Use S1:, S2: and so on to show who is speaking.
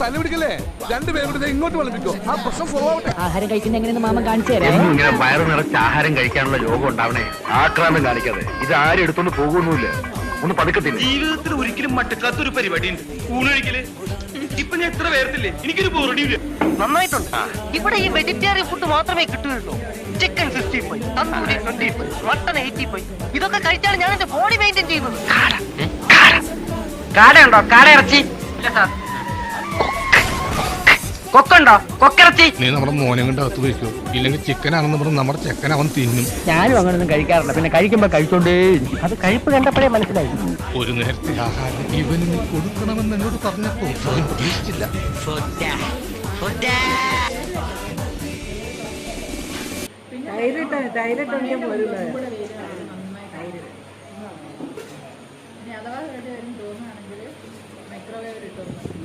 S1: തല പിടിക്കല്ലേ? രണ്ടുപേരും കൂടി ഇങ്ങോട്ട് വിളിപ്പിക്കോ ആ പ്രശ്നം സോൾവ് ആവട്ടെ.
S2: ആഹാരം കഴിക്കുന്ന എങ്ങനെയെന്ന് മാമൻ കാണിച്ചു തരാം.
S3: എന്നും ഇങ്ങനെ വയറ് നിറച്ച് ആഹാരം കഴിക്കാനുള്ള യോഗം ഉണ്ടാവണേ. ആക്രാന്തം കാണിക്കാതെ. ഇത് ആരും എടുത്തോണ്ട് പോകുന്നില്ല ഒന്ന് പതുക്കത്തില്ല?
S4: ജീവിതത്തിൽ ഒരിക്കലും മട്ടക്കാത്ത ഒരു പരിപാടി ഉണ്ട്. ഊണ് കഴിക്കൽ. ഇപ്പൊ ഞാൻ എത്ര പേർത്തില്ലേ എനിക്കൊരു ബോറടിയില്ല
S5: നന്നായിട്ടുണ്ട്. ഇവിടെ ഈ വെജിറ്റേറിയൻ ഫുഡ് മാത്രമേ കിട്ടുകയുള്ളൂ. Chicken sixty five tandoori twenty five mutton eighty five ഇതൊക്കെ കഴിച്ചാണ് ഞാൻ എന്റെ ബോഡി മെയിന്റെയിൻ ചെയ്യുന്നത്. കാടയുണ്ടോ? കാട ഇറച്ചി. ഇല്ല സാർ കൊക്കുണ്ടോ? കൊക്കിറച്ചി.
S1: നീ നമ്മുടെ മോനെ കൊണ്ട് അകത്ത് വയ്ക്കോ ഇല്ലെങ്കിൽ ചിക്കൻ ആണെന്ന് പറഞ്ഞ് നമ്മുടെ ചെക്കൻ അവൻ തിന്നും.
S2: ഞാനും അങ്ങനൊന്നും കഴിക്കാറില്ല. പിന്നെ കഴിക്കുമ്പോ കഴിച്ചോണ്ടേ അത് കഴിപ്പ് കണ്ടപ്പോഴേ മനസ്സിലായി.
S1: ഒരു നേരത്തെ ആഹാരം ഇവന് നീ കൊടുക്കണമെന്ന് എന്നോട് പറഞ്ഞപ്പോ ഞാൻ പ്രതീക്ഷിച്ചില്ല
S6: ധൈര്യട്ടോ ധൈര്യട്ടുണ്ടെങ്കിൽ പോരുന്നത്
S7: ഇനി അഥവാ തോന്നുകയാണെങ്കിൽ മൈക്രോവേവ് ഇട്ടൊന്ന്